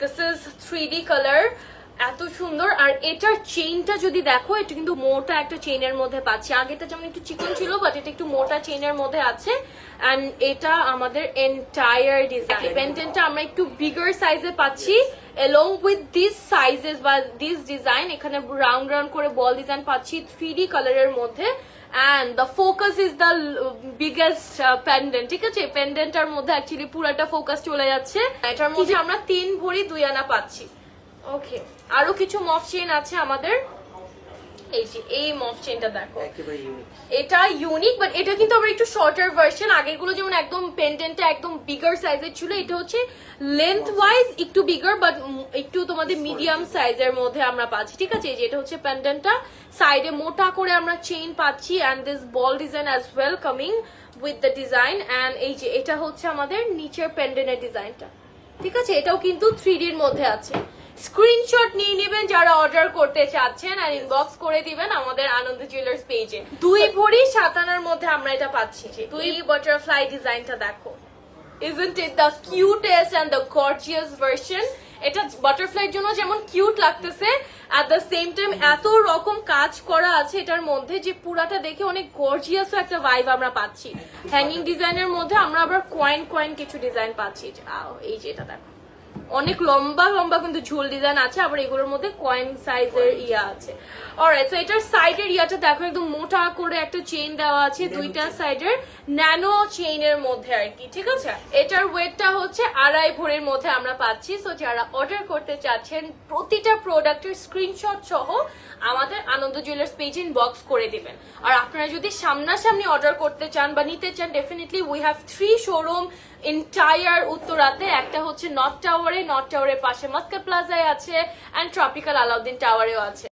This is three D colour এত সুন্দর। আর এটার চেইনটা যদি দেখো এটা কিন্তু মোটা একটা চেইনের মধ্যে পাচ্ছি। আগেটা যেমন একটু চিকন ছিল বাট এটা একটু মোটা চেইনের মধ্যে আছে। অ্যান্ড এটা আমাদের এন্টায়ার ডিজাইন পেন্ডেন্টটা আমরা একটু বিগার সাইজে পাচ্ছি along উইথ দিস sizes বা দিস ডিজাইন এখানে রাউন্ড রাউন্ড করে বল ডিজাইন পাচ্ছি থ্রি ডি কালারের মধ্যে। And the focus is the biggest pendant ঠিক আছে? পেন্ডেন্টটার মধ্যে অ্যাকচুয়ালি পুরাটা ফোকাস চলে যাচ্ছে। এটার মধ্যে আমরা তিন ভরি দুই আনা পাচ্ছি। ওকে আরও কিছু মফ চেন আছে আমাদের? এই যে এই মফ চেনটা দেখো। এটা ইউনিক বাট এটা কিন্তু আবার একটু শর্টার ভার্সন আগেরগুলো যেমন একদম পেন্ডেন্টটা একদম বিগার সাইজের ছিল এটা হচ্ছে লেন্থ ওয়াইজ একটু বিগার বাট একটু তোমাদের মিডিয়াম সাইজের মধ্যে আমরা পাচ্ছি ঠিক আছে? এই যে এটা হচ্ছে পেন্ডেন্টটা সাইডে মোটা করে আমরা চেইন পাচ্ছি and this ball design as well coming with the design and এই যে এটা হচ্ছে আমাদের নিচের পেন্ডেন্টের ডিজাইনটা ঠিক আছে? এটাও কিন্তু থ্রি ডির মধ্যে আছে। স্ক্রিনশট নিয়ে নেবেন যারা অর্ডার করতে চাচ্ছেন আর ইনবক্স করে দিবেন আমাদের আনন্দ জুয়েলার্স পেজে দুই ভরি সাতানার মধ্যে আমরা এটা পাচ্ছি দুই বাটারফ্লাই ডিজাইনটা দেখো। Isn't it the cutest and the gorgeous version? এটা বাটারফ্লাইয়ের জন্য যেমন কিউট লাগতেছে অ্যাট দ্য সেম টাইম এত রকম কাজ করা আছে এটার মধ্যে যে পুরাটা দেখে অনেক গর্জিয়াস একটা ভাইব আমরা পাচ্ছি। হ্যাঙ্গিং ডিজাইনের মধ্যে আমরা আবার কয়েন কয়েন কিছু ডিজাইন পাচ্ছি। এই যে এটা দেখো। অনেক লম্বা লম্বা কিন্তু ঝুল ডিজাইন আছে আবার এগুলোর মধ্যে কয়েন সাইজের ইয়া আছে। অলরাইট সো এটার সাইডের ইয়াটা দেখো একদম মোটা করে একটা চেইন দেওয়া আছে দুইটা সাইডের ন্যানো চেইনের মধ্যে আর কি ঠিক আছে? এটার ওয়েটটা হচ্ছে আড়াই ভরির মধ্যে আমরা পাচ্ছি সো যারা অর্ডার করতে চাচ্ছেন প্রতিটা প্রোডাক্টের স্ক্রিনশট সহ আমাদের আনন্দ জুয়েলার্স পেজ বক্স করে দিবেন। আর আপনারা যদি সামনাসামনি অর্ডার করতে চান বা নিতে চান definitely we have three showroom entire উত্তরাতে একটা হচ্ছে নর্থ টাওয়ারে নর্থ টাওয়ারের পাশে মাস্কার প্লাজায় আছে অ্যান্ড ট্রপিক্যাল আলাউদ্দিন টাওয়ারেও আছে।